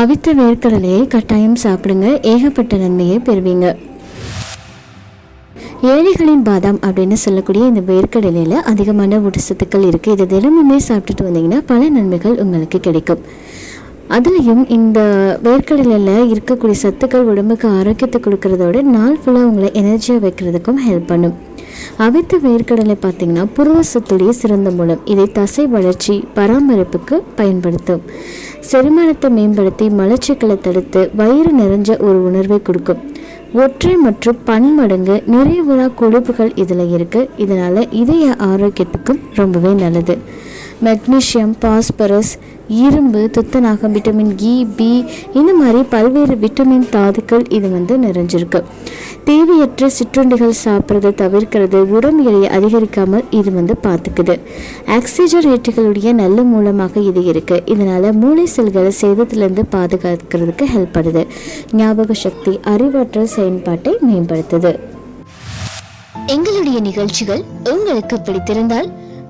அவித்த வேர்க்கடலையை கட்டாயம் சாப்பிடுங்க. ஏகப்பட்ட நன்மையை பெறுவீங்க. ஏழைகளின் பாதாம் அப்படின்னு சொல்லக்கூடிய இந்த வேர்க்கடலையில் அதிகமான ஊட்டச்சத்துக்கள் இருக்குது இதை தினமுமே சாப்பிட்டுட்டு வந்தீங்கன்னா பல நன்மைகள் உங்களுக்கு கிடைக்கும். அதுலேயும் இந்த வேர்க்கடலையில் இருக்கக்கூடிய சத்துக்கள் உடம்புக்கு ஆரோக்கியத்தை கொடுக்கறதோட நாள் ஃபுல்லாக உங்களை எனர்ஜியாக வைக்கிறதுக்கும் ஹெல்ப் பண்ணும். அவித்த வேர்க்கடலை பார்த்தீங்கன்னா புருவ சத்துடைய சிறந்த மூலம் இதை தசை வளர்ச்சி பராமரிப்புக்கு பயன்படுத்தும். செரிமானத்தை மேம்படுத்தி மலச்சிக்கலை தடுத்து வயிறு நிறைஞ்ச ஒரு உணர்வை கொடுக்கும். ஒற்றை மற்றும் பன்மடங்கு நிறைவுறா கொழுப்புகள் இதில் இருக்குது இதனால் இதய ஆரோக்கியத்துக்கும் ரொம்பவே நல்லது. மெக்னீஷியம் பாஸ்பரஸ் இரும்பு துத்தநாகம் விட்டமின் இ பி இந்த மாதிரி பல்வேறு விட்டமின் தாதுக்கள் இது வந்து நிறைஞ்சிருக்கு. தேவையற்ற சிற்றுண்டிகள் சாப்பிட்றதை தவிர்க்கிறது உடம்பு எடையை அதிகரிக்காமல் இது வந்து பார்த்துக்குது. ஆக்சிஜனேட்டுகளுடைய நல்ல மூலமாக இது இருக்குது இதனால் மூளை செல்களை சேதத்திலிருந்து பாதுகாக்கிறதுக்கு ஹெல்ப் பண்ணுது. ஞாபக சக்தி அறிவாற்றல் செயல்பாட்டை மேம்படுத்துது. எங்களுடைய நிகழ்ச்சிகள் உங்களுக்கு பிடித்திருந்தால்